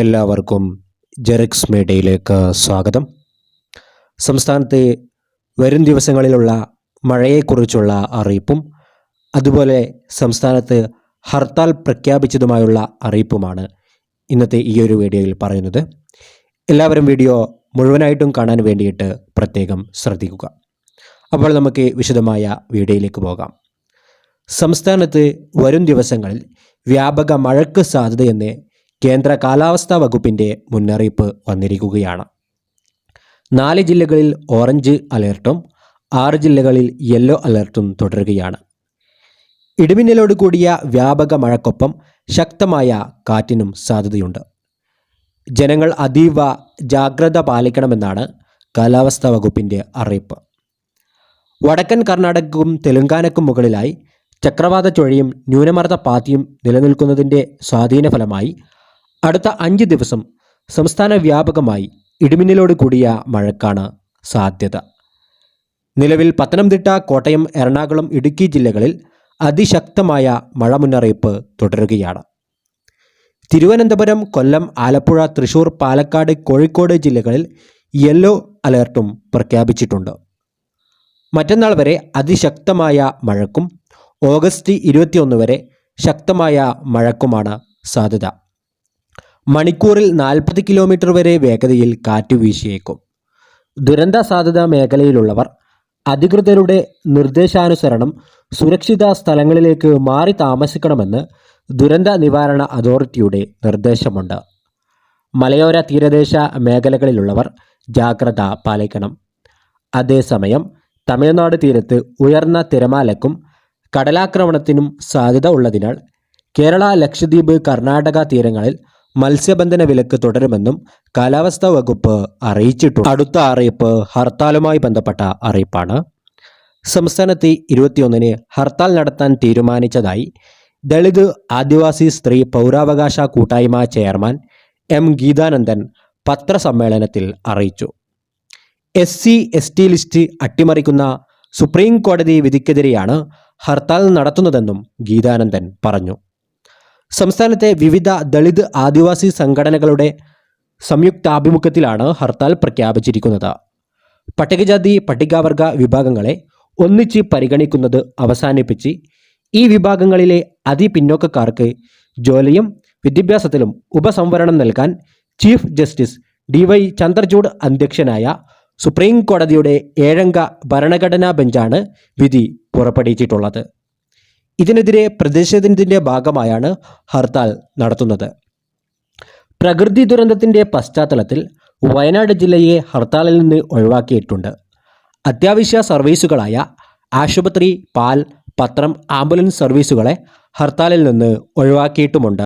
എല്ലാവർക്കും ജെറിക്സ് മീഡിയയിലേക്ക് സ്വാഗതം. സംസ്ഥാനത്തെ വരും ദിവസങ്ങളിലുള്ള മഴയെക്കുറിച്ചുള്ള അറിയിപ്പും അതുപോലെ സംസ്ഥാനത്ത് ഹർത്താൽ പ്രഖ്യാപിച്ചതുമായുള്ള അറിയിപ്പുമാണ് ഇന്നത്തെ ഈ ഒരു വീഡിയോയിൽ പറയുന്നത്. എല്ലാവരും വീഡിയോ മുഴുവനായിട്ടും കാണാൻ വേണ്ടിയിട്ട് പ്രത്യേകം ശ്രദ്ധിക്കുക. അപ്പോൾ നമുക്ക് വിശദമായ വീഡിയോയിലേക്ക് പോകാം. സംസ്ഥാനത്ത് വരും ദിവസങ്ങളിൽ വ്യാപക മഴയ്ക്ക് സാധ്യതയെന്ന് കേന്ദ്ര കാലാവസ്ഥാ വകുപ്പിന്റെ മുന്നറിയിപ്പ് വന്നിരിക്കുകയാണ്. നാല് ജില്ലകളിൽ ഓറഞ്ച് അലേർട്ടും ആറ് ജില്ലകളിൽ യെല്ലോ അലേർട്ടും തുടരുകയാണ്. ഇടിമിന്നലോട് കൂടിയ വ്യാപക മഴക്കൊപ്പം ശക്തമായ കാറ്റിനും സാധ്യതയുണ്ട്. ജനങ്ങൾ അതീവ ജാഗ്രത പാലിക്കണമെന്നാണ് കാലാവസ്ഥാ വകുപ്പിന്റെ അറിയിപ്പ്. വടക്കൻ കർണാടകക്കും തെലങ്കാനക്കും മുകളിലായി ചക്രവാത ചുഴയും ന്യൂനമർദ്ദ പാത്തിയും നിലനിൽക്കുന്നതിന്റെ സ്വാധീന ഫലമായി അടുത്ത അഞ്ച് ദിവസം സംസ്ഥാന വ്യാപകമായി ഇടിമിന്നലോട് കൂടിയ മഴക്കാണ് സാധ്യത. നിലവിൽ പത്തനംതിട്ട കോട്ടയം എറണാകുളം ഇടുക്കി ജില്ലകളിൽ അതിശക്തമായ മഴ മുന്നറിയിപ്പ് തുടരുകയാണ്. തിരുവനന്തപുരം കൊല്ലം ആലപ്പുഴ തൃശൂർ പാലക്കാട് കോഴിക്കോട് ജില്ലകളിൽ യെല്ലോ അലേർട്ടും പ്രഖ്യാപിച്ചിട്ടുണ്ട്. മറ്റന്നാൾ വരെ അതിശക്തമായ മഴക്കും ഓഗസ്റ്റ് ഇരുപത്തിയൊന്ന് വരെ ശക്തമായ മഴക്കുമാണ് സാധ്യത. മണിക്കൂറിൽ നാൽപ്പത് കിലോമീറ്റർ വരെ വേഗതയിൽ കാറ്റ് വീശിയേക്കും. ദുരന്ത സാധ്യതാ മേഖലയിലുള്ളവർ അധികൃതരുടെ നിർദ്ദേശാനുസരണം സുരക്ഷിത സ്ഥലങ്ങളിലേക്ക് മാറി താമസിക്കണമെന്ന് ദുരന്ത നിവാരണ അതോറിറ്റിയുടെ നിർദ്ദേശമുണ്ട്. മലയോര തീരദേശ മേഖലകളിലുള്ളവർ ജാഗ്രത പാലിക്കണം. അതേസമയം തമിഴ്നാട് തീരത്ത് ഉയർന്ന തിരമാലക്കും കടലാക്രമണത്തിനും സാധ്യത ഉള്ളതിനാൽ കേരള ലക്ഷദ്വീപ് കർണാടക തീരങ്ങളിൽ മത്സ്യബന്ധന വിലക്ക് തുടരുമെന്നും കാലാവസ്ഥാ വകുപ്പ് അറിയിച്ചിട്ടുണ്ട്. അടുത്ത അറിയിപ്പ് ഹർത്താലുമായി ബന്ധപ്പെട്ട അറിയിപ്പാണ്. സംസ്ഥാനത്ത് ഇരുപത്തിയൊന്നിന് ഹർത്താൽ നടത്താൻ തീരുമാനിച്ചതായി ദളിത് ആദിവാസി സ്ത്രീ പൗരാവകാശ കൂട്ടായ്മ ചെയർമാൻ എം ഗീതാനന്ദൻ പത്രസമ്മേളനത്തിൽ അറിയിച്ചു. S C S T list അട്ടിമറിക്കുന്ന supreme കോടതി വിധിക്കെതിരെയാണ് ഹർത്താൽ നടത്തുന്നതെന്നും ഗീതാനന്ദൻ പറഞ്ഞു. സംസ്ഥാനത്തെ വിവിധ ദളിത് ആദിവാസി സംഘടനകളുടെ സംയുക്താഭിമുഖ്യത്തിലാണ് ഹർത്താൽ പ്രഖ്യാപിച്ചിരിക്കുന്നത്. പട്ടികജാതി പട്ടികവർഗ വിഭാഗങ്ങളെ ഒന്നിച്ച് പരിഗണിക്കുന്നത് അവസാനിപ്പിച്ച് ഈ വിഭാഗങ്ങളിലെ അതിപിന്നോക്കക്കാർക്ക് ജോലിയും വിദ്യാഭ്യാസത്തിലും ഉപസംവരണം നൽകാൻ chief justice D Y Chandrachud അധ്യക്ഷനായ സുപ്രീം കോടതിയുടെ ഏഴംഗ ഭരണഘടനാ ബെഞ്ചാണ് വിധി പുറപ്പെടുവിച്ചിട്ടുള്ളത്. ഇതിനെതിരെ പ്രതിഷേധത്തിന്റെ ഭാഗമായാണ് ഹർത്താൽ നടത്തുന്നത്. പ്രകൃതി ദുരന്തത്തിന്റെ പശ്ചാത്തലത്തിൽ വയനാട് ജില്ലയെ ഹർത്താലിൽ നിന്ന് ഒഴിവാക്കിയിട്ടുണ്ട്. അത്യാവശ്യ സർവീസുകളായ ആശുപത്രി പാൽ പത്രം ആംബുലൻസ് സർവീസുകളെ ഹർത്താലിൽ നിന്ന് ഒഴിവാക്കിയിട്ടുമുണ്ട്.